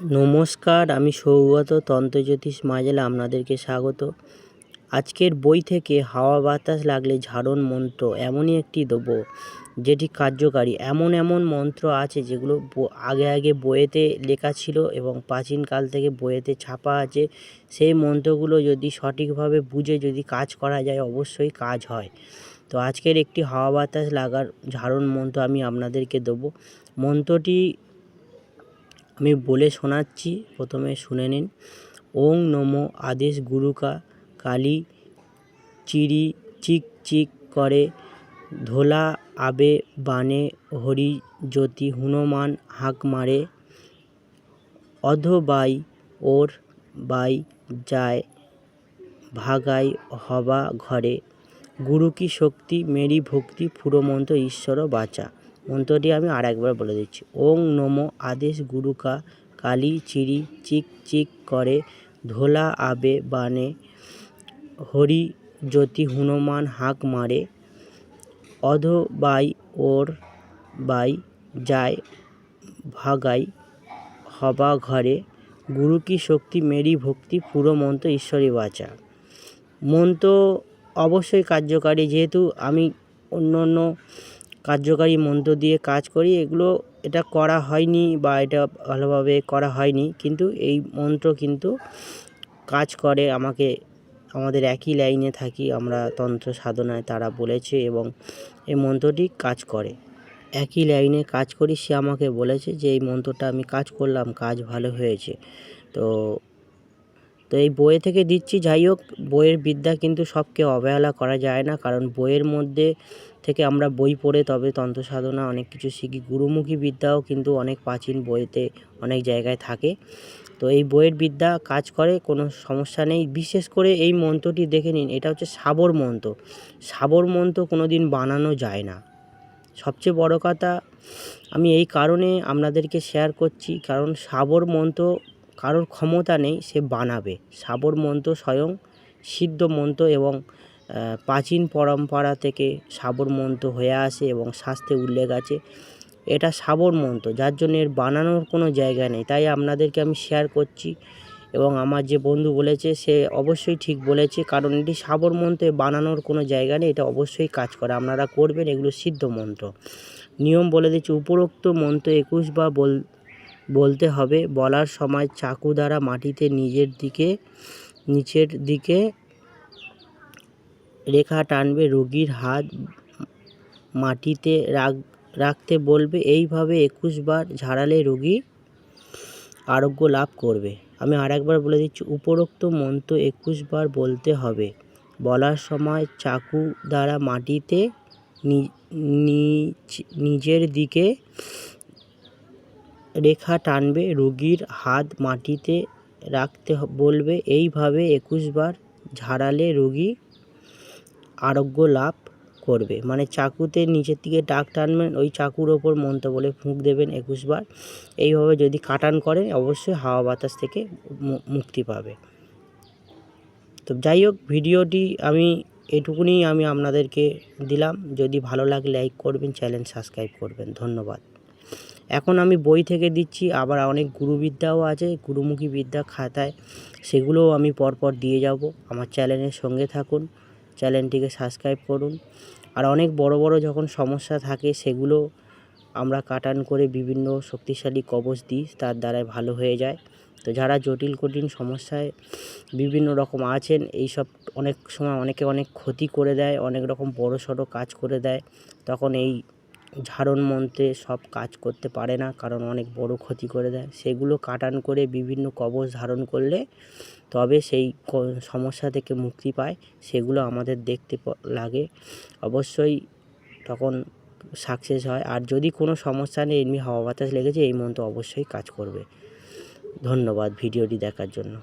নমস্কার, আমি সৌগত তন্ত্রজ্যোতিষ মাজেলা আপনাদেরকে স্বাগত। আজকের বই থেকে হাওয়া বাতাস লাগলে ঝাড়ন মন্ত্র এমনই একটি দেবো যেটি কার্যকারী। এমন এমন মন্ত্র আছে যেগুলো আগে আগে বইয়েতে লেখা ছিল এবং প্রাচীনকাল থেকে বইয়েতে ছাপা আছে। সেই মন্ত্রগুলো যদি সঠিকভাবে বুঝে যদি কাজ করা যায়, অবশ্যই কাজ হয়। তো আজকের একটি হাওয়া বাতাস লাগার ঝাড়ন মন্ত্র আমি আপনাদেরকে দেবো। মন্ত্রটি আমি বলে শোনাচ্ছি, প্রথমে শুনে নিন। ওং নমো আদেশ গুরুকা, কালী চিরি চিক চিক করে, ধোলা আবে বানে হরি জ্যোতি হনুমান হাঁক মারে অধবাই ওর বাই যায় ভাগাই হবা ঘরে। গুরু কি শক্তি, মেরি ভক্তি পুরমন্ত্র ঈশ্বর বাঁচা। মন্ত্রটি আমি আর একবার বলে দিচ্ছি। ওং নমো আদেশ গুরুকা কালী চিরি চিক চিক করে, ধোলা আবে বানে হরি জ্যোতি হনুমান হাঁক মারে, অধ বাই ওর বাই যায় ভাগাই হবা ঘরে, গুরু কি শক্তি মেরি ভক্তি পুরো মন্ত্র ঈশ্বরী বাঁচা। মন্ত্র অবশ্যই কার্যকারী, যেহেতু আমি অন্য অন্য কার্যকারী মন্ত্র দিয়ে কাজ করি, এগুলো এটা করা হয়নি বা এটা ভালোভাবে করা হয়নি। কিন্তু এই মন্ত্র কিন্তু কাজ করে আমাকে, আমাদের একই লাইনে থাকি আমরা তন্ত্র সাধনায় তারা বলেছে এবং এই মন্ত্রটি কাজ করে। একই লাইনে কাজ করি, সে আমাকে বলেছে যে এই মন্ত্রটা আমি কাজ করলাম, কাজ ভালো হয়েছে। তো তো এই বইয়ে থেকে দিচ্ছি, যাই হোক, বইয়ের বিদ্যা কিন্তু সবকে অবহেলা করা যায় না। কারণ বইয়ের মধ্যে থেকে আমরা বই পড়ে তবে তন্ত্র সাধনা অনেক কিছু শিখি। গুরুমুখী বিদ্যাও কিন্তু অনেক প্রাচীন বইতে অনেক জায়গায় থাকে। তো এই বইয়ের বিদ্যা কাজ করে, কোনো সমস্যা নেই। বিশেষ করে এই মন্ত্রটি দেখে নিন, এটা হচ্ছে সাবর মন্ত্র। সাবর মন্ত্র কোনো দিন বানানো যায় না। সবচেয়ে বড় কথা, আমি এই কারণে আপনাদেরকে শেয়ার করছি। কারণ সাবর মন্ত্র কারোর ক্ষমতা নেই, সে বানাবে। সাবর মন্ত্র স্বয়ং, সিদ্ধ মন্ত্র এবং প্রাচীন পরম্পরা থেকে সাবর মন্ত্র হয়ে আসে এবং শাস্ত্রে উল্লেখ আছে। এটা সাবর মন্ত্র, যার জন্য এর বানানোর কোনো জায়গা নেই। তাই আপনাদেরকে আমি শেয়ার করছি এবং আমার যে বন্ধু বলেছে, সে অবশ্যই ঠিক বলেছে, কারণ এটি সাবর মন্ত্রে বানানোর কোনো জায়গা নেই, এটা অবশ্যই কাজ করে। আপনারা করবেন এগুলো সিদ্ধ মন্ত্র। নিয়ম বলে দিচ্ছি, উপরোক্ত মন্ত্র একুশ বার বল বলতে হবে, বলার সময় চাকু দ্বারা মাটিতে নিজের দিকে, নিচের দিকে রেখা টানবে, রোগীর হাত মাটিতে রাখ, রাখতে বলবে। এইভাবে একুশ বার ঝাড়ালে রোগী আরোগ্য লাভ করবে। আমি আরেকবার বলে দিচ্ছি, উপরোক্ত মন্ত্র একুশ বার বলতে হবে। বলার সময় চাকু দ্বারা মাটিতে নিজের দিকে রেখা টানবে, রোগীর হাত মাটিতে রাখতে বলবে, এইভাবে একুশ বার ঝাড়ালে রোগী আরোগ্য লাভ করবে। মানে চাকুতে নিচের দিকে ডাক টানবেন, ওই চাকুর ওপর মন্ত্র বলে ফুঁক দেবেন একুশ বার। এইভাবে যদি কাটান করেন, অবশ্যই হাওয়া বাতাস থেকে মুক্তি পাবে। তো যাই হোক, ভিডিওটি আমি এটুকুনি আমি আপনাদেরকে দিলাম। যদি ভালো লাগে, লাইক করবেন, চ্যানেল সাবস্ক্রাইব করবেন। ধন্যবাদ। এখন আমি বই থেকে দিচ্ছি, আবার অনেক গুরুবিদ্যাও আছে, গুরুমুখী বিদ্যা খাতায়। সেগুলোও আমি পরপর দিয়ে যাব। আমার চ্যানেলের সঙ্গে থাকুন, চ্যানেলটিকে সাবস্ক্রাইব করুন। আর অনেক বড় বড় যখন সমস্যা থাকে, সেগুলো আমরা কাটান করে বিভিন্ন শক্তিশালী কবচ দিই, তার দ্বারাই ভালো হয়ে যায়। তো যারা জটিল কঠিন সমস্যায় বিভিন্ন রকম আছেন এই সব অনেক সময় অনেকে অনেক ক্ষতি করে দেয়, অনেক রকম বড় সড়ো কাজ করে দেয়, তখন এই ঝাড়ন মন্ত্রে সব কাজ করতে পারে না, কারণ অনেক বড় ক্ষতি করে দেয়। সেগুলো কাটান করে বিভিন্ন কবচ ধারণ করলে তবে সেই সমস্যা থেকে মুক্তি পায়। সেগুলো আমাদের দেখতে লাগে। অবশ্যই তখন সাকসেস হয়। আর যদি কোনো সমস্যা নেই, এমনি হাওয়া বাতাস লেগেছে, এই মন্ত্র অবশ্যই কাজ করবে। ধন্যবাদ ভিডিওটি দেখার জন্য।